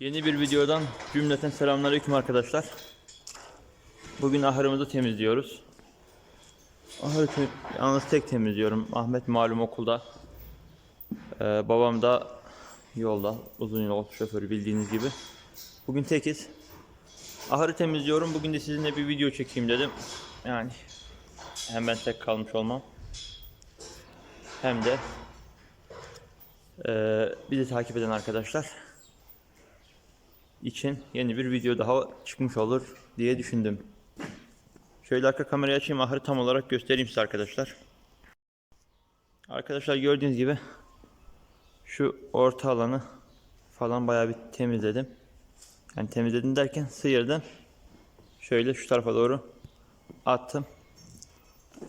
Yeni bir videodan cümleten selamünaleyküm arkadaşlar. Bugün ahırımızı temizliyoruz. Ahırı te- yalnız tek temizliyorum. Ahmet malum okulda. Ee, babam da yolda. Uzun yol şoförü bildiğiniz gibi. Bugün tekiz. Ahırı temizliyorum. Bugün de sizinle bir video çekeyim dedim. Yani hem ben tek kalmış olmam. Hem de ee, bizi takip eden arkadaşlar için yeni bir video daha çıkmış olur diye düşündüm. Şöyle arka kamerayı açayım ahırı tam olarak göstereyim size arkadaşlar. Arkadaşlar gördüğünüz gibi şu orta alanı falan bayağı bir temizledim. Yani temizledim derken sıyırdım. Şöyle şu tarafa doğru attım.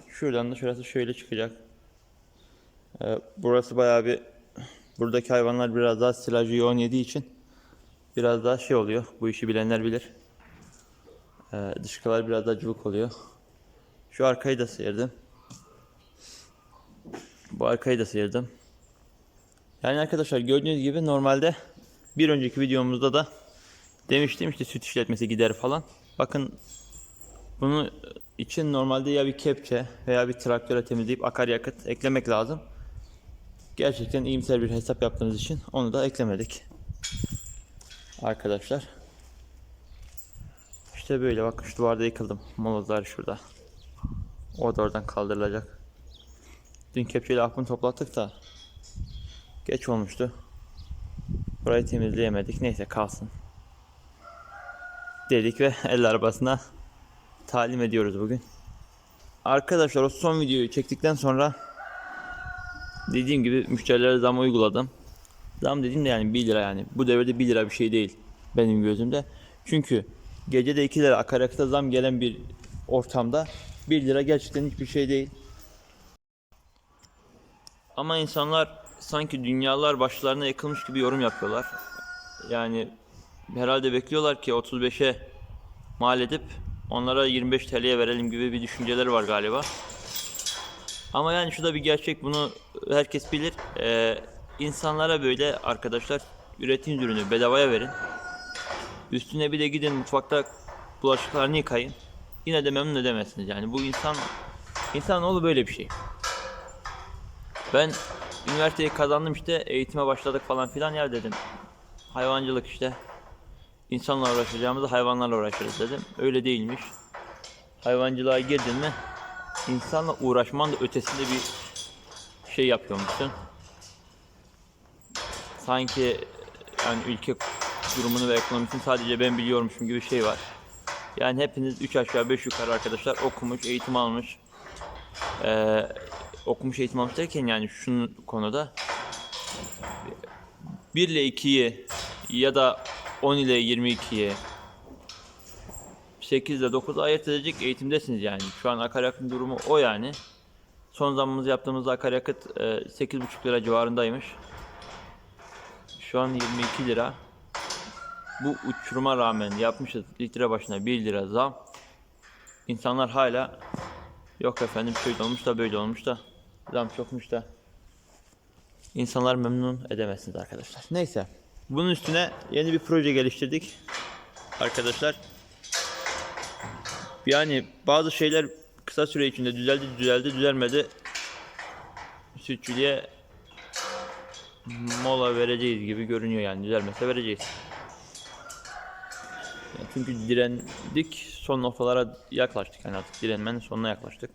Şuradan da şurası şöyle çıkacak. Ee, burası bayağı bir buradaki hayvanlar biraz daha silajı yoğun yediği için biraz daha şey oluyor. Bu işi bilenler bilir. Ee, dışkılar biraz daha cıvık oluyor. Şu arkayı da sıyırdım. Bu arkayı da sıyırdım. Yani arkadaşlar gördüğünüz gibi normalde bir önceki videomuzda da demiştim işte süt işletmesi gider falan. Bakın bunu için normalde ya bir kepçe veya bir traktöre temizleyip akaryakıt eklemek lazım. Gerçekten iyimser bir hesap yaptığımız için onu da eklemedik. Arkadaşlar. İşte böyle bak şu duvarda yıkıldım. Molozlar şurada. O da oradan kaldırılacak. Dün kepçeyle akbunu toplattık da geç olmuştu. Burayı temizleyemedik. Neyse kalsın. Dedik ve el arabasına talim ediyoruz bugün. Arkadaşlar o son videoyu çektikten sonra dediğim gibi müşterilere zam uyguladım. Zam dediğim de yani 1 lira yani. Bu devirde 1 lira bir şey değil benim gözümde. Çünkü gecede 2 lira akaryakıta zam gelen bir ortamda 1 lira gerçekten hiçbir şey değil. Ama insanlar sanki dünyalar başlarına yakılmış gibi yorum yapıyorlar. Yani herhalde bekliyorlar ki 35'e mal edip onlara 25 TL'ye verelim gibi bir düşünceleri var galiba. Ama yani şu da bir gerçek bunu herkes bilir. Ee, insanlara böyle arkadaşlar üretim ürünü bedavaya verin. Üstüne bir de gidin mutfakta bulaşıklarını yıkayın. Yine de memnun edemezsiniz yani. Bu insan insanoğlu böyle bir şey. Ben üniversiteyi kazandım işte eğitime başladık falan filan ya dedim. Hayvancılık işte. İnsanla uğraşacağımızı hayvanlarla uğraşırız dedim. Öyle değilmiş. Hayvancılığa girdin mi insanla uğraşman da ötesinde bir şey yapıyormuşsun. Sanki yani ülke durumunu ve ekonomisini sadece ben biliyormuşum gibi bir şey var. Yani hepiniz 3 aşağı 5 yukarı arkadaşlar okumuş, eğitim almış. Ee, okumuş eğitim almış derken yani şunun konuda 1 ile 2'yi ya da 10 ile 22'yi 8 ile 9'u ayırt edecek eğitimdesiniz yani. Şu an akaryakıtın durumu o yani. Son zammımızı yaptığımızda akaryakıt e, 8,5 lira civarındaymış. Şu an 22 lira. Bu uçuruma rağmen yapmışız litre başına 1 lira zam. İnsanlar hala yok efendim şöyle olmuş da böyle olmuş da zam çokmuş da. İnsanlar memnun edemezsiniz arkadaşlar. Neyse. Bunun üstüne yeni bir proje geliştirdik. Arkadaşlar yani bazı şeyler kısa süre içinde düzeldi, düzeldi, düzelmedi. Sütçülüğe mola vereceğiz gibi görünüyor yani düzelmese vereceğiz. Yani çünkü direndik, son noktalara yaklaştık yani artık direnmenin sonuna yaklaştık.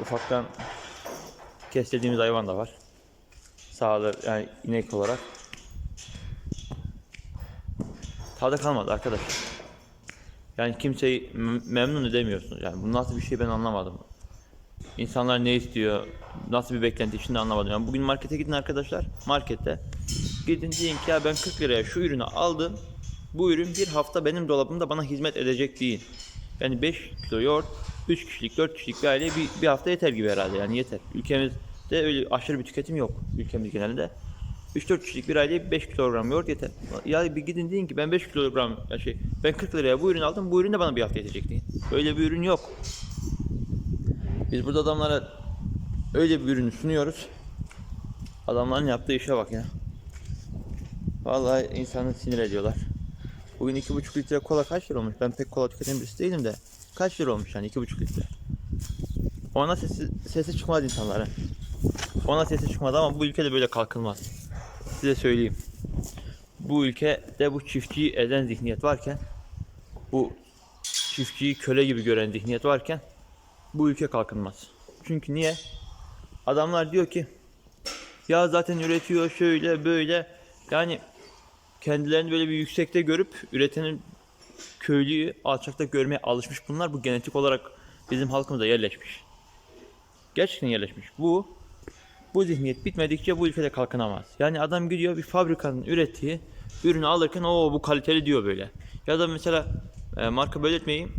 Ufaktan kestirdiğimiz hayvan da var. Sağda yani inek olarak. Tadı kalmadı arkadaşlar. Yani kimseyi mem- memnun edemiyorsunuz. Yani bu nasıl bir şey ben anlamadım. İnsanlar ne istiyor, nasıl bir beklenti içinde anlamadım. Yani bugün markete gidin arkadaşlar, markette. Gidin deyin ki ya ben 40 liraya şu ürünü aldım. Bu ürün bir hafta benim dolabımda bana hizmet edecek deyin. Yani 5 kilo yoğurt, 3 kişilik, 4 kişilik bir aileye bir, bir hafta yeter gibi herhalde yani yeter. Ülkemizde öyle aşırı bir tüketim yok ülkemiz genelinde. 3-4 kişilik bir aileye 5 kilogram yoğurt yeter. Ya bir gidin deyin ki ben 5 kilogram ya şey ben 40 liraya bu ürünü aldım bu ürün de bana bir hafta yetecek deyin. Öyle bir ürün yok. Biz burada adamlara öyle bir ürünü sunuyoruz. Adamların yaptığı işe bak ya. Vallahi insanı sinir ediyorlar. Bugün iki buçuk litre kola kaç lira olmuş? Ben pek kola tüketen birisi değilim de. Kaç lira olmuş yani iki buçuk litre? Ona sesi, sesi çıkmaz insanların. Ona sesi çıkmadı ama bu ülkede böyle kalkılmaz. Size söyleyeyim. Bu ülkede bu çiftçiyi eden zihniyet varken bu çiftçiyi köle gibi gören zihniyet varken bu ülke kalkınmaz. Çünkü niye? Adamlar diyor ki ya zaten üretiyor şöyle böyle yani kendilerini böyle bir yüksekte görüp üretenin köylüyü alçakta görmeye alışmış bunlar. Bu genetik olarak bizim halkımıza yerleşmiş. Gerçekten yerleşmiş. Bu bu zihniyet bitmedikçe bu ülkede kalkınamaz. Yani adam gidiyor bir fabrikanın ürettiği ürünü alırken o bu kaliteli diyor böyle. Ya da mesela e, marka belirtmeyeyim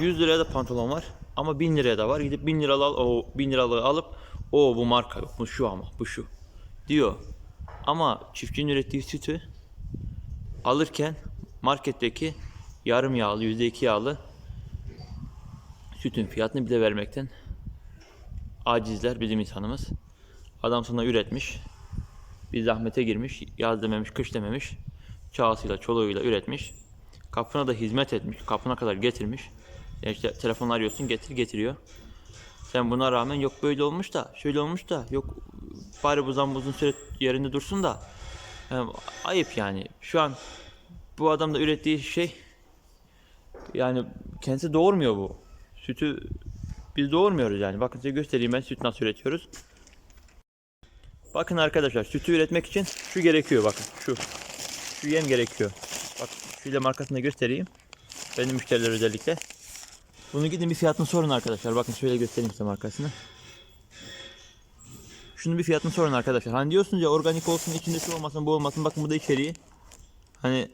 100 liraya da pantolon var ama 1000 liraya da var. Gidip 1000 liralı al, o 1000 liralığı alıp o bu marka yok bu şu ama bu şu diyor. Ama çiftçinin ürettiği sütü alırken marketteki yarım yağlı %2 yağlı sütün fiyatını bile vermekten acizler bizim insanımız. Adam sana üretmiş. Bir zahmete girmiş. Yaz dememiş, kış dememiş. Çağısıyla, çoluğuyla üretmiş. Kapına da hizmet etmiş. Kapına kadar getirmiş. Yani işte telefon arıyorsun getir getiriyor. Sen buna rağmen yok böyle olmuş da şöyle olmuş da yok bari bu zam uzun süre yerinde dursun da yani ayıp yani. Şu an bu adam da ürettiği şey yani kendisi doğurmuyor bu. Sütü biz doğurmuyoruz yani. Bakın size göstereyim ben süt nasıl üretiyoruz. Bakın arkadaşlar sütü üretmek için şu gerekiyor bakın şu. Şu yem gerekiyor. Bak şöyle markasını göstereyim. Benim müşteriler özellikle. Bunu gidin bir fiyatını sorun arkadaşlar. Bakın şöyle göstereyim size markasını. Şunun bir fiyatını sorun arkadaşlar. Hani diyorsunuz ya organik olsun içinde şu olmasın bu olmasın. Bakın bu da içeriği. Hani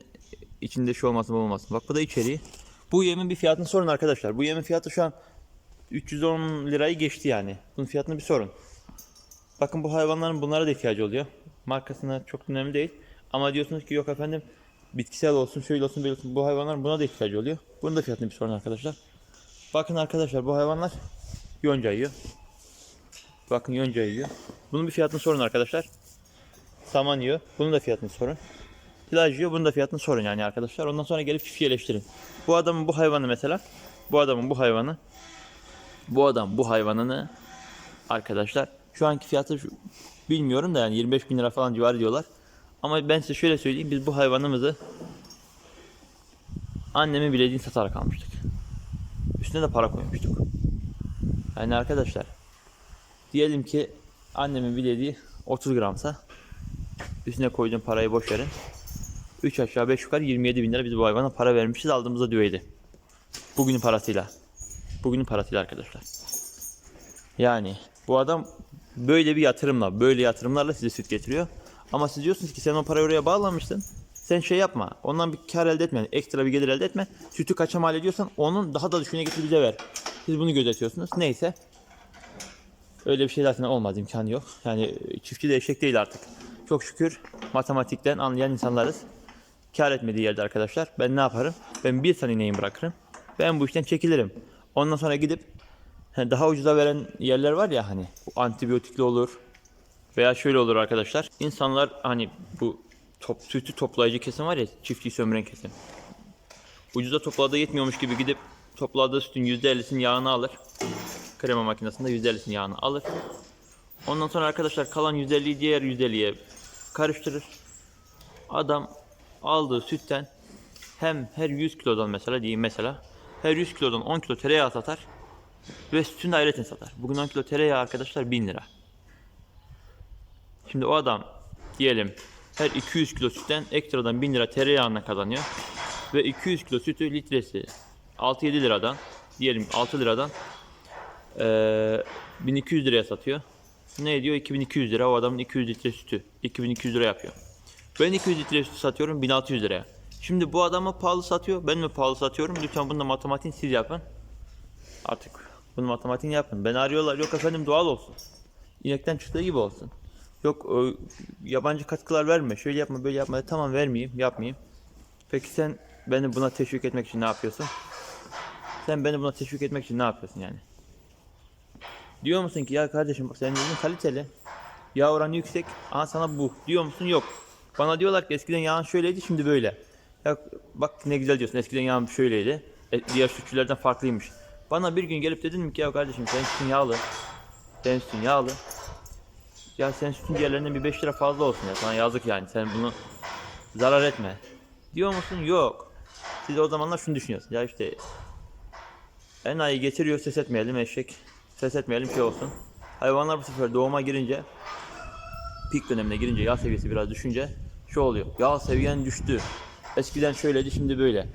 içinde şu olmasın bu olmasın. Bak bu da içeriği. Bu yemin bir fiyatını sorun arkadaşlar. Bu yemin fiyatı şu an 310 lirayı geçti yani. Bunun fiyatını bir sorun. Bakın bu hayvanların bunlara da ihtiyacı oluyor. Markasına çok önemli değil. Ama diyorsunuz ki yok efendim bitkisel olsun şöyle olsun böyle olsun. Bu hayvanların buna da ihtiyacı oluyor. Bunun da fiyatını bir sorun arkadaşlar. Bakın arkadaşlar bu hayvanlar yonca yiyor. Bakın yonca yiyor. Bunun bir fiyatını sorun arkadaşlar. Saman yiyor. Bunun da fiyatını sorun. Silaj yiyor. Bunun da fiyatını sorun yani arkadaşlar. Ondan sonra gelip çiftçiyi eleştirin. Bu adamın bu hayvanı mesela. Bu adamın bu hayvanı. Bu adam bu hayvanını arkadaşlar şu anki fiyatı şu- bilmiyorum da yani 25 bin lira falan civarı diyorlar. Ama ben size şöyle söyleyeyim biz bu hayvanımızı annemin bilediğini satarak almıştık. Üstüne de para koymuştuk. Yani arkadaşlar diyelim ki annemin bilediği 30 gramsa üstüne koyduğum parayı boş verin. 3 aşağı 5 yukarı 27 bin lira biz bu hayvana para vermişiz aldığımızda düveydi. Bugünün parasıyla. Bugünün parasıyla arkadaşlar. Yani bu adam böyle bir yatırımla, böyle yatırımlarla size süt getiriyor. Ama siz diyorsunuz ki sen o parayı oraya bağlamıştın. Sen şey yapma. Ondan bir kar elde etme. Ekstra bir gelir elde etme. Sütü kaça mal ediyorsan onun daha da düşüğüne getir bize ver. Siz bunu gözetiyorsunuz. Neyse. Öyle bir şey zaten olmaz. imkanı yok. Yani çiftçi de eşek değil artık. Çok şükür matematikten anlayan insanlarız. Kar etmediği yerde arkadaşlar. Ben ne yaparım? Ben bir tane ineğimi bırakırım. Ben bu işten çekilirim. Ondan sonra gidip daha ucuza veren yerler var ya hani antibiyotikli olur veya şöyle olur arkadaşlar. İnsanlar hani bu top, sütü toplayıcı kesim var ya çiftliği sömüren kesim. Ucuza topladığı yetmiyormuş gibi gidip topladığı sütün %50'sinin yağını alır. Krema makinesinde %50'sinin yağını alır. Ondan sonra arkadaşlar kalan %50'yi diğer %50'ye karıştırır. Adam aldığı sütten hem her 100 kilodan mesela diyeyim mesela her 100 kilodan 10 kilo tereyağı satar. Ve sütünü de ayrıca satar. Bugün 10 kilo tereyağı arkadaşlar 1000 lira. Şimdi o adam diyelim her 200 kilo sütten ekstradan 1000 lira tereyağına kazanıyor. Ve 200 kilo sütü litresi 6-7 liradan diyelim 6 liradan eee 1200 liraya satıyor. Ne ediyor? 2200 lira. O adamın 200 litre sütü. 2200 lira yapıyor. Ben 200 litre sütü satıyorum 1600 liraya. Şimdi bu adamı pahalı satıyor. Ben mi pahalı satıyorum? Lütfen bunu da matematiğini siz yapın. Artık bunu matematiğini yapın. Ben arıyorlar. Yok efendim doğal olsun. İnekten çıktığı gibi olsun. Yok o, yabancı katkılar verme. Şöyle yapma böyle yapma. Tamam vermeyeyim yapmayayım. Peki sen beni buna teşvik etmek için ne yapıyorsun? Sen beni buna teşvik etmek için ne yapıyorsun yani? Diyor musun ki ya kardeşim bak senin ürün kaliteli. Yağ oranı yüksek. Aha sana bu. Diyor musun? Yok. Bana diyorlar ki eskiden yağın şöyleydi şimdi böyle. Ya bak ne güzel diyorsun eskiden yağın şöyleydi. E, diğer sütçülerden farklıymış. Bana bir gün gelip dedin mi ki ya kardeşim senin sütün yağlı. Senin sütün yağlı. Ya senin sütün diğerlerinden bir 5 lira fazla olsun ya sana yazık yani sen bunu zarar etme. Diyor musun? Yok. Siz o zamanlar şunu düşünüyorsunuz. Ya işte enayi getiriyor ses etmeyelim eşek. Ses etmeyelim şey olsun. Hayvanlar bu sefer doğuma girince pik dönemine girince yağ seviyesi biraz düşünce şu oluyor. Yağ seviyen düştü. Eskiden şöyleydi şimdi böyle.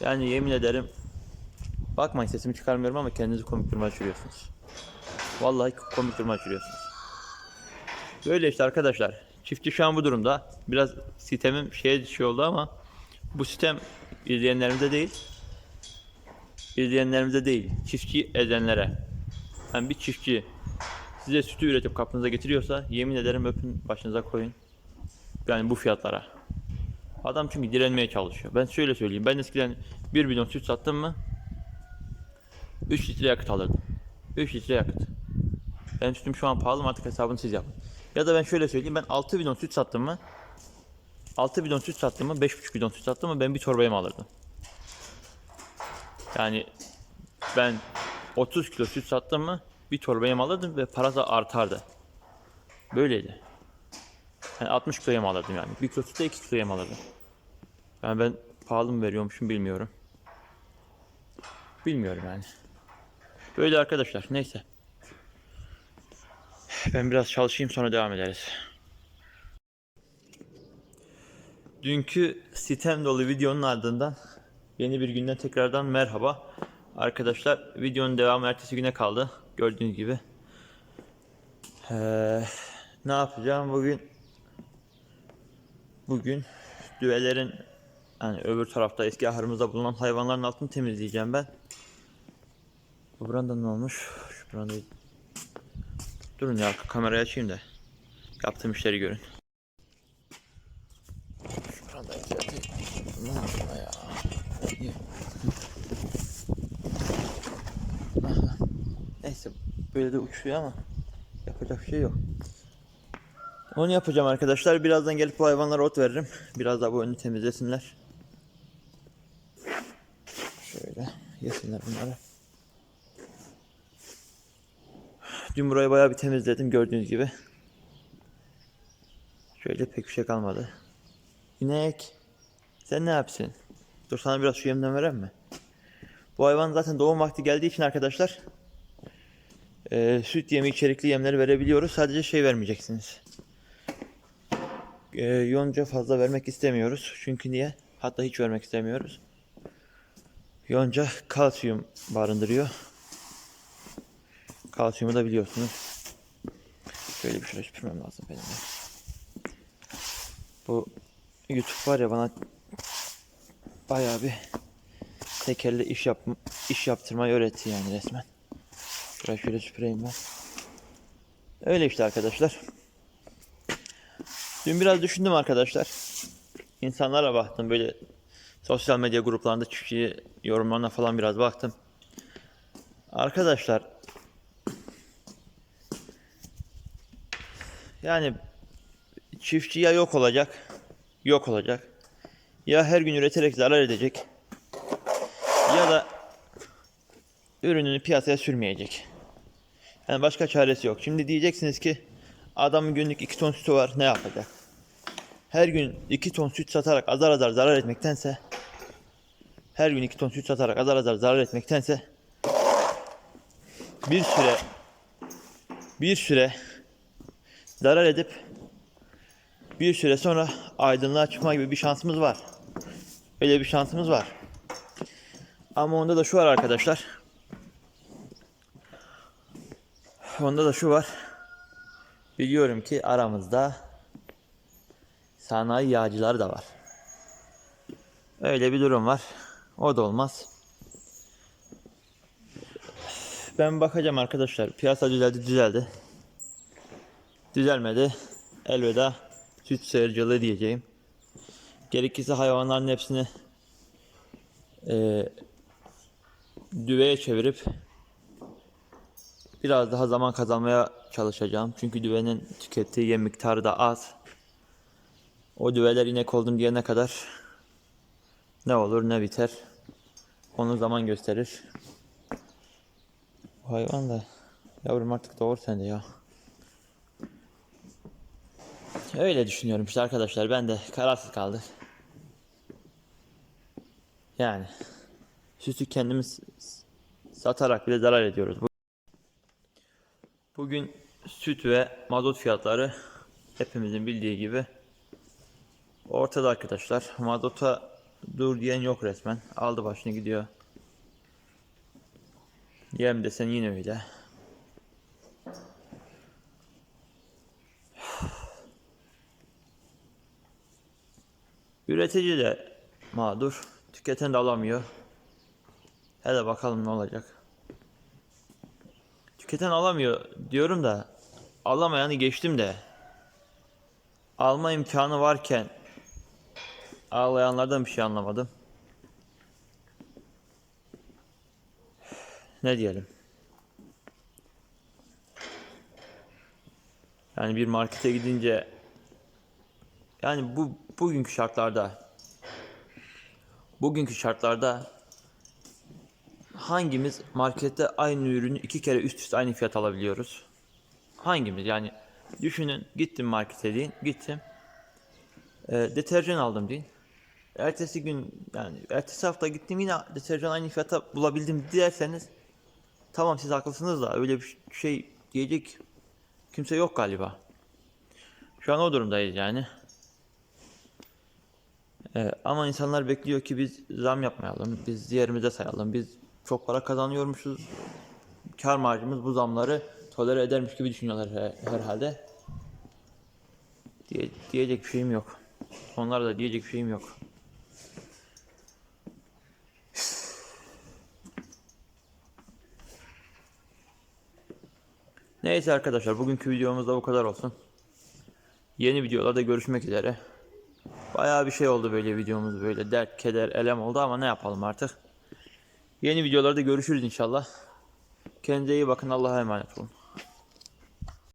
Yani yemin ederim bakmayın sesimi çıkarmıyorum ama kendinizi komik duruma düşürüyorsunuz. Vallahi komik duruma düşürüyorsunuz. Böyle işte arkadaşlar. Çiftçi şu an bu durumda. Biraz sitemim şeye şey oldu ama bu sitem izleyenlerimize değil. izleyenlerimize değil. Çiftçi edenlere. Yani bir çiftçi size sütü üretip kapınıza getiriyorsa yemin ederim öpün başınıza koyun. Yani bu fiyatlara. Adam çünkü direnmeye çalışıyor. Ben şöyle söyleyeyim. Ben eskiden 1 bidon süt sattım mı 3 litre yakıt alırdım. 3 litre yakıt. Benim sütüm şu an pahalı mı artık hesabını siz yapın. Ya da ben şöyle söyleyeyim. Ben 6 bidon süt sattım mı 6 bidon süt sattım mı 5,5 bidon süt sattım mı ben bir torbaya mı alırdım? Yani ben 30 kilo süt sattım mı bir torba yem alırdım ve para da artardı. Böyleydi. Yani 60 kilo yem alırdım yani. Bir kilo sütte 2 kilo yem alırdım. Yani ben pahalı mı veriyormuşum bilmiyorum. Bilmiyorum yani. Böyle arkadaşlar neyse. Ben biraz çalışayım sonra devam ederiz. Dünkü sitem dolu videonun ardından yeni bir günden tekrardan merhaba. Arkadaşlar videonun devamı ertesi güne kaldı. Gördüğünüz gibi. Ee, ne yapacağım bugün? Bugün düvelerin hani öbür tarafta eski ahırımızda bulunan hayvanların altını temizleyeceğim ben. Bu branda ne olmuş? Şu brandayı... Durun ya kamerayı açayım da yaptığım işleri görün. Neyse böyle de uçuyor ama yapacak şey yok. Onu yapacağım arkadaşlar. Birazdan gelip bu hayvanlara ot veririm. Biraz daha bu önünü temizlesinler. Şöyle yesinler bunları. Dün burayı bayağı bir temizledim gördüğünüz gibi. Şöyle pek bir şey kalmadı. İnek. Sen ne yapsın? Dur sana biraz şu yemden vereyim mi? Bu hayvan zaten doğum vakti geldiği için arkadaşlar e, süt yemi içerikli yemleri verebiliyoruz. Sadece şey vermeyeceksiniz. E, yonca fazla vermek istemiyoruz. Çünkü niye? Hatta hiç vermek istemiyoruz. Yonca kalsiyum barındırıyor. Kalsiyumu da biliyorsunuz. Şöyle bir şöyle süpürmem lazım benim. de. Bu YouTube var ya bana bayağı bir tekerle iş yap iş yaptırmayı öğretti yani resmen. Şurayı şöyle süpüreyim ben. Öyle işte arkadaşlar. Dün biraz düşündüm arkadaşlar. İnsanlara baktım böyle sosyal medya gruplarında çiftçi yorumlarına falan biraz baktım. Arkadaşlar yani çiftçi ya yok olacak, yok olacak. Ya her gün üreterek zarar edecek ya da ürününü piyasaya sürmeyecek. Yani başka çaresi yok. Şimdi diyeceksiniz ki adamın günlük 2 ton sütü var ne yapacak? Her gün 2 ton süt satarak azar azar zarar etmektense her gün 2 ton süt satarak azar azar zarar etmektense bir süre bir süre zarar edip bir süre sonra aydınlığa çıkma gibi bir şansımız var. Öyle bir şansımız var. Ama onda da şu var arkadaşlar. Onda da şu var. Biliyorum ki aramızda sanayi yağcılar da var. Öyle bir durum var. O da olmaz. Ben bakacağım arkadaşlar. Piyasa düzeldi düzeldi. Düzelmedi. Elveda süt seyirciliği diyeceğim. Gerekirse hayvanların hepsini eee düveye çevirip biraz daha zaman kazanmaya çalışacağım. Çünkü düvenin tükettiği yem miktarı da az. O düveler inek oldum diyene kadar ne olur ne biter. Onu zaman gösterir. Hayvan da yavrum artık doğur sen de ya. Öyle düşünüyorum işte arkadaşlar ben de kararsız kaldık. Yani sütü kendimiz satarak bile zarar ediyoruz. Bu- Bugün süt ve mazot fiyatları hepimizin bildiği gibi ortada arkadaşlar. Mazota dur diyen yok resmen. Aldı başını gidiyor. Yem desen yine öyle. Üretici de mağdur. Tüketen de alamıyor. Hele bakalım ne olacak. Tüketen alamıyor diyorum da alamayanı geçtim de alma imkanı varken ağlayanlardan bir şey anlamadım. Ne diyelim? Yani bir markete gidince yani bu bugünkü şartlarda bugünkü şartlarda hangimiz markette aynı ürünü iki kere üst üste aynı fiyat alabiliyoruz? Hangimiz? Yani düşünün gittim markete deyin, gittim. E, deterjan aldım deyin. Ertesi gün yani ertesi hafta gittim yine deterjan aynı fiyata bulabildim derseniz tamam siz haklısınız da öyle bir şey diyecek kimse yok galiba. Şu an o durumdayız yani. Ee, ama insanlar bekliyor ki biz zam yapmayalım, biz diğerimize sayalım, biz çok para kazanıyormuşuz, kar marjımız bu zamları tolere edermiş gibi düşünüyorlar he- herhalde. Diye, diyecek bir şeyim yok. Onlara da diyecek bir şeyim yok. Neyse arkadaşlar bugünkü videomuz da bu kadar olsun. Yeni videolarda görüşmek üzere. Bayağı bir şey oldu böyle videomuz böyle dert, keder, elem oldu ama ne yapalım artık. Yeni videolarda görüşürüz inşallah. Kendinize iyi bakın Allah'a emanet olun.